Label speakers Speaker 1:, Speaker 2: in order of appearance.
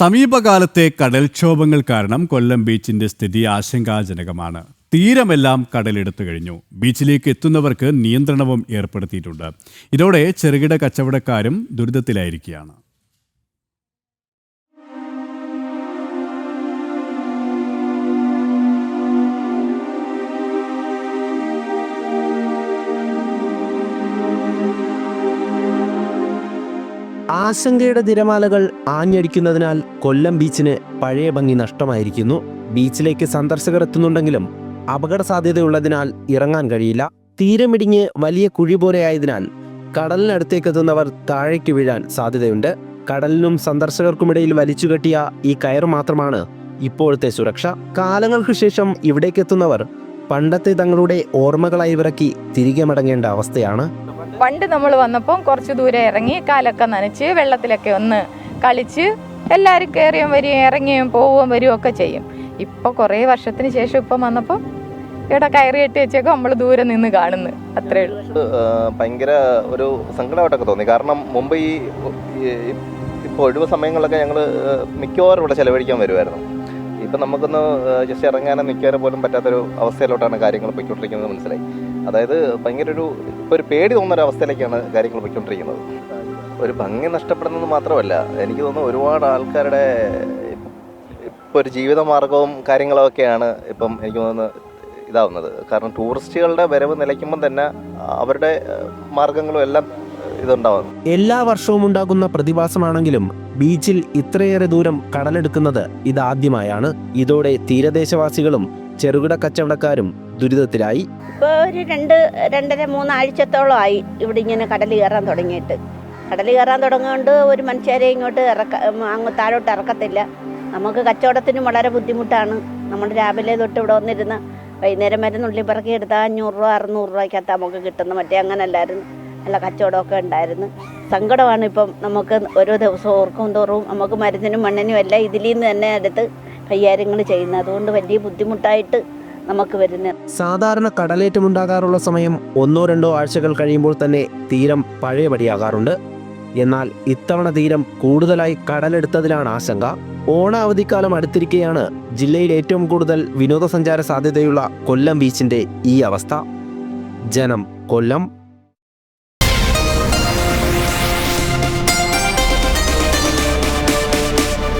Speaker 1: സമീപകാലത്തെ കടൽക്ഷോഭങ്ങൾ കാരണം കൊല്ലം ബീച്ചിന്റെ സ്ഥിതി ആശങ്കാജനകമാണ്. തീരമെല്ലാം കടലെടുത്തു കഴിഞ്ഞു. ബീച്ചിലേക്ക് എത്തുന്നവർക്ക് നിയന്ത്രണവും ഏർപ്പെടുത്തിയിട്ടുണ്ട്. ഇതോടെ ചെറുകിട കച്ചവടക്കാരും ദുരിതത്തിലായിരിക്കുകയാണ്.
Speaker 2: ആശങ്കയുടെ തിരമാലകൾ ആഞ്ഞടിക്കുന്നതിനാൽ കൊല്ലം ബീച്ചിന് പഴയ ഭംഗി നഷ്ടമായിരിക്കുന്നു. ബീച്ചിലേക്ക് സന്ദർശകർ എത്തുന്നുണ്ടെങ്കിലും അപകട സാധ്യതയുള്ളതിനാൽ ഇറങ്ങാൻ കഴിയില്ല. തീരമിടിഞ്ഞ് വലിയ കുഴി പോലെയായതിനാൽ കടലിനടുത്തേക്ക് എത്തുന്നവർ താഴേക്ക് വീഴാൻ സാധ്യതയുണ്ട്. കടലിനും സന്ദർശകർക്കുമിടയിൽ വലിച്ചുകെട്ടിയ ഈ കയർ മാത്രമാണ് ഇപ്പോഴത്തെ സുരക്ഷ. കാലങ്ങൾക്ക് ശേഷം ഇവിടേക്കെത്തുന്നവർ പണ്ടത്തെ തങ്ങളുടെ ഓർമ്മകളായി വിറക്കി തിരികെ മടങ്ങേണ്ട അവസ്ഥയാണ്.
Speaker 3: പണ്ട് നമ്മൾ വന്നപ്പോൾ കുറച്ച് ദൂരെ ഇറങ്ങി കാലൊക്കെ നനച്ച് വെള്ളത്തിലൊക്കെ ഒന്ന് കളിച്ച് എല്ലാവരും കയറിയും വരികയും ഇറങ്ങിയും പോവുകയും വരികയും ഒക്കെ ചെയ്യും. ഇപ്പോൾ കുറേ വർഷത്തിന് ശേഷം ഇപ്പം വന്നപ്പോൾ ഇവിടെ കയറി കെട്ടി വെച്ചേക്കും നമ്മൾ ദൂരെ നിന്ന് കാണുന്നു. അത്രേ ഉള്ളൂ.
Speaker 4: ഭയങ്കര ഒരു സങ്കടമായിട്ടൊക്കെ തോന്നി. കാരണം മുമ്പ് ഈ ഇപ്പോൾ ഒഴിവ് സമയങ്ങളിലൊക്കെ ഞങ്ങൾ മിക്കവാറും ഇവിടെ ചിലവഴിക്കാൻ വരുമായിരുന്നു ഇപ്പം നമുക്കൊന്ന് ജസ്റ്റ് ഇറങ്ങാനോ നിൽക്കാനോ പോലും പറ്റാത്തൊരു അവസ്ഥയിലോട്ടാണ് കാര്യങ്ങൾ പോയിക്കൊണ്ടിരിക്കുന്നത് മനസ്സിലായി. അതായത് ഭയങ്കര ഒരു ഒരു പേടി തോന്നുന്ന അവസ്ഥയിലേക്കാണ് കാര്യങ്ങൾ പോയിക്കൊണ്ടിരിക്കുന്നത്. ഒരു ഭംഗി നഷ്ടപ്പെടുന്നത് മാത്രമല്ല എനിക്ക് തോന്നുന്നു ഒരുപാട് ആൾക്കാരുടെ ഇപ്പോൾ ഒരു ജീവിതമാർഗവും കാര്യങ്ങളൊക്കെയാണ് ഇപ്പം എനിക്ക് തോന്നുന്നു ഇതാവുന്നത്. കാരണം ടൂറിസ്റ്റുകളുടെ വരവ് നിലയ്ക്കുമ്പം തന്നെ അവരുടെ മാർഗങ്ങളും എല്ലാം ഇതുണ്ടാവും.
Speaker 2: എല്ലാ വർഷവും ഉണ്ടാകുന്ന പ്രതിഭാസമാണെങ്കിലും ബീച്ചിൽ ഇത്രയേറെ ദൂരം കടലെടുക്കുന്നത് ഇതാദ്യമായാണ്. ഇതോടെ തീരദേശവാസികളും ചെറുകിട കച്ചവടക്കാരും ദുരിതത്തിലായി.
Speaker 5: ഇപ്പോൾ ഒരു രണ്ട് രണ്ടര മൂന്നാഴ്ചത്തോളമായി ഇവിടെ ഇങ്ങനെ കടൽ കയറാൻ തുടങ്ങിയിട്ട്. കടൽ കയറാൻ തുടങ്ങുകൊണ്ട് ഒരു മനുഷ്യരെ ഇങ്ങോട്ട് ഇറക്ക അങ്ങ് താഴോട്ട് ഇറക്കത്തില്ല. നമുക്ക് കച്ചവടത്തിന് വളരെ ബുദ്ധിമുട്ടാണ്. നമ്മൾ രാവിലെ തൊട്ട് ഇവിടെ വന്നിരുന്ന വൈകുന്നേരം വരെ നുള്ളി പറക്കി എടുത്താൽ അഞ്ഞൂറ് രൂപ അറുന്നൂറ് രൂപയ്ക്കകത്ത് നമുക്ക് കിട്ടുന്ന മറ്റേ അങ്ങനെ അല്ലായിരുന്നു നല്ല കച്ചവടമൊക്കെ ഉണ്ടായിരുന്നു. സങ്കടമാണ് ഇപ്പം നമുക്ക് ഓരോ ദിവസവും ഓർക്കും തോറും നമുക്ക് മരുന്നിനും മണ്ണിനും എല്ലാം ഇതിൽ നിന്ന് തന്നെ എടുത്ത് കൈകാര്യങ്ങൾ ചെയ്യുന്നത്. അതുകൊണ്ട് വലിയ ബുദ്ധിമുട്ടായിട്ട് നമുക്ക് വരുന്നത്.
Speaker 2: സാധാരണ കടലേറ്റമുണ്ടാകാറുള്ള സമയം ഒന്നോ രണ്ടോ ആഴ്ചകൾ കഴിയുമ്പോൾ തന്നെ തീരം പഴയപടിയാകാറുണ്ട്. എന്നാൽ ഇത്തവണ തീരം കൂടുതലായി കടലെടുത്തതിലാണ് ആശങ്ക. ഓണാവധിക്കാലം അടുത്തിരിക്കെയാണ് ജില്ലയിൽ ഏറ്റവും കൂടുതൽ വിനോദസഞ്ചാര സാധ്യതയുള്ള കൊല്ലം ബീച്ചിന്റെ ഈ അവസ്ഥ. ജനം കൊല്ലം